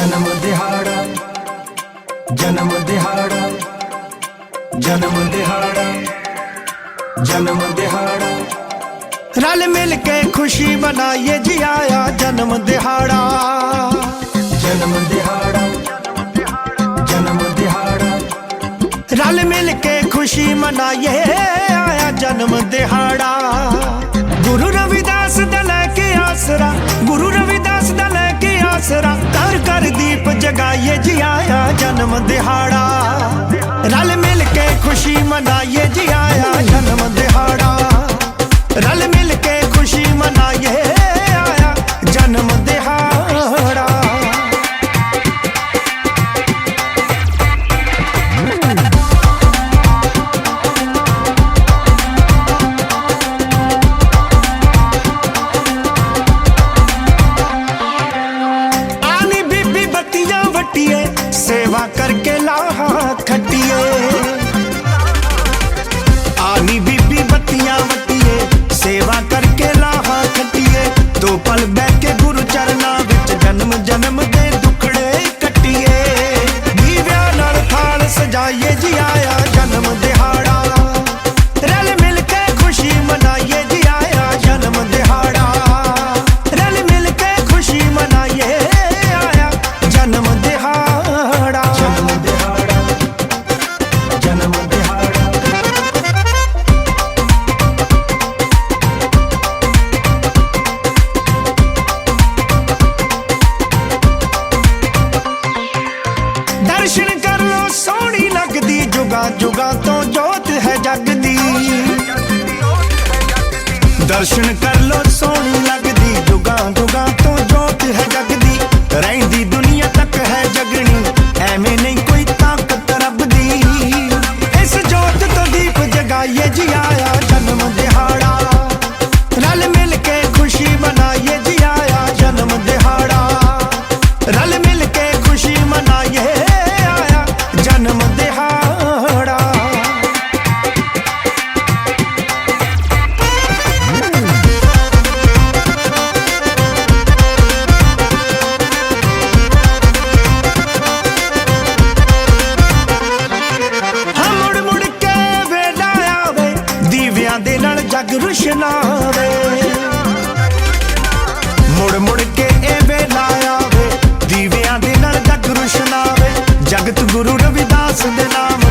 ਜਨਮ ਦਿਹਾੜਾ ਜਨਮ ਦਿਹਾੜਾ ਜਨਮ ਦਿਹਾੜਾ ਜਨਮ ਦਿਹਾੜਾ। ਰਲ ਮਿਲ ਕੇ ਖੁਸ਼ੀ ਮਨਾਈਏ ਜੀ ਆਇਆ ਜਨਮ ਦਿਹਾੜਾ। ਜਨਮ ਦਿਹਾੜਾ ਜਨਮ ਦਿਹਾੜਾ। ਰਲ ਮਿਲ ਕੇ ਖੁਸ਼ੀ ਮਨਾਈਏ ਆਇਆ ਜਨਮ ਦਿਹਾੜਾ। ਕਰ ਦੀਪ ਜਗਾਈਏ ਜੀ ਆਇਆ ਜਨਮ ਦਿਹਾੜਾ। ਰਲ ਮਿਲ ਕੇ ਖੁਸ਼ੀ ਮਨਾਈਏ ਜੀ ਦੋ ਬਹਿ ਕੇ ਗੁਰੂ ਚਰਨਾਂ ਵਿੱਚ ਜਨਮ ਜਨਮ ਦੇ ਦੁਖੜੇ ਕੱਟੀਏ। ਦੀਵਿਆਂ ਨਾਲ ਥਾਲ ਸਜਾਈਏ ਜੀ ਆਇਆ ਦਰਸ਼ਨ ਸੋਹਣੀ ਲੱਗਦੀ, ਜੁਗਾ ਜੁਗਾ ਤੋਂ ਜੋਤ ਹੈ ਜਗਦੀ। ਦਰਸ਼ਨ ਕਰ ਲੋ ਸੋਹਣੀ ਲੱਗਦੀ, ਜੁਗਾ ਜੁਗਾ ਤੋਂ ਜੋਤ ਹੈ ਜਗਦੀ। ਰਹਿੰਦੀ ਦੁਨੀਆ ਤੱਕ ਹੈ ਜਗਣੀ, ਐਵੇਂ ਨਹੀਂ ਕੋਈ ਤਾਕਤ ਰੱਬ ਦੀ ਇਸ ਜੋਤ ਤੋਂ ਦੀਪ ਜਗਾਈਏ ਜੀ ਜਗ ਰੁਸ਼ਨਾਵੇ ਮੁੜ ਮੁੜ ਕੇ ਇਹ ਵੇਲਾ ਆਵੇ। ਦੀਵਿਆਂ ਦੇ ਨਾਲ ਜਗ ਰੁਸ਼ਨਾਵੇ ਜਗਤ ਗੁਰੂ ਰਵਿਦਾਸ ਦੇ ਨਾਮ